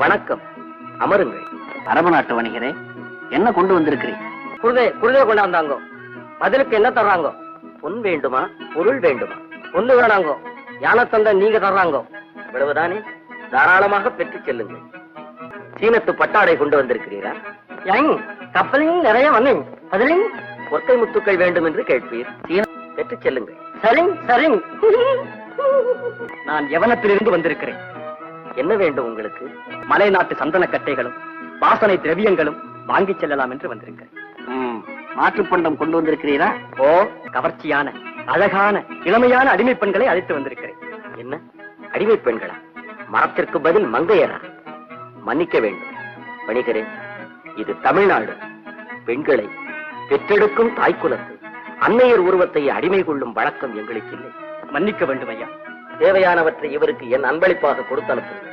வணக்கம். அமருங்கள். அரபு நாட்டு வணிகரே என்ன கொண்டு வந்திருக்கிறீர் குருதே குருதே கொண்டாந்தாங்கோ. பதிலுக்கு என்ன தர்றாங்கோ? பொன் வேண்டுமா பொருள் வேண்டுமா? பொண்ணு வேணாங்கோ. யானை தந்த நீங்க தர்றாங்கோ. இவ்வளவுதானே? தாராளமாக பெற்றுச் செல்லுங்கள். சீனத்து பட்டாடை கொண்டு வந்திருக்கிறீரா? யங் கப்பலிங் நிறைய வந்தேன். அதிலிங் ஒற்றை முத்துக்கள் வேண்டும் என்று கேட்பீர். சீன பெற்றுச் செல்லுங்கள். சரிங் சரிங் நான் யவனத்திலிருந்து வந்திருக்கிறேன். என்ன வேண்டும் உங்களுக்கு? மலை நாட்டு சந்தன கட்டைகளும் வாசனை திரவியங்களும் வாங்கிச் செல்லலாம் என்று வந்திருக்கிறேன் மாற்றுப் பண்டம் கொண்டு வந்திருக்கிறீரா? ஓ கவர்ச்சியான அழகான இளமையான அடிமை பெண்களை அழைத்து வந்திருக்கிறேன். என்ன? அடிமை பெண்களா? மரத்திற்கு பதில் மங்கையரா? மன்னிக்க வேண்டும். வணிகரே இது தமிழ்நாடு. பெண்களை பெற்றெடுக்கும் தாய்க்குலத்தை. அன்னையர் உருவத்தை அடிமை கொள்ளும் வழக்கம் எங்களுக்கு இல்லை. மன்னிக்க வேண்டும் ஐயா. தேவையானவற்றை இவருக்கு என் அன்பளிப்பாக கொடுத்து அனுப்புங்கள்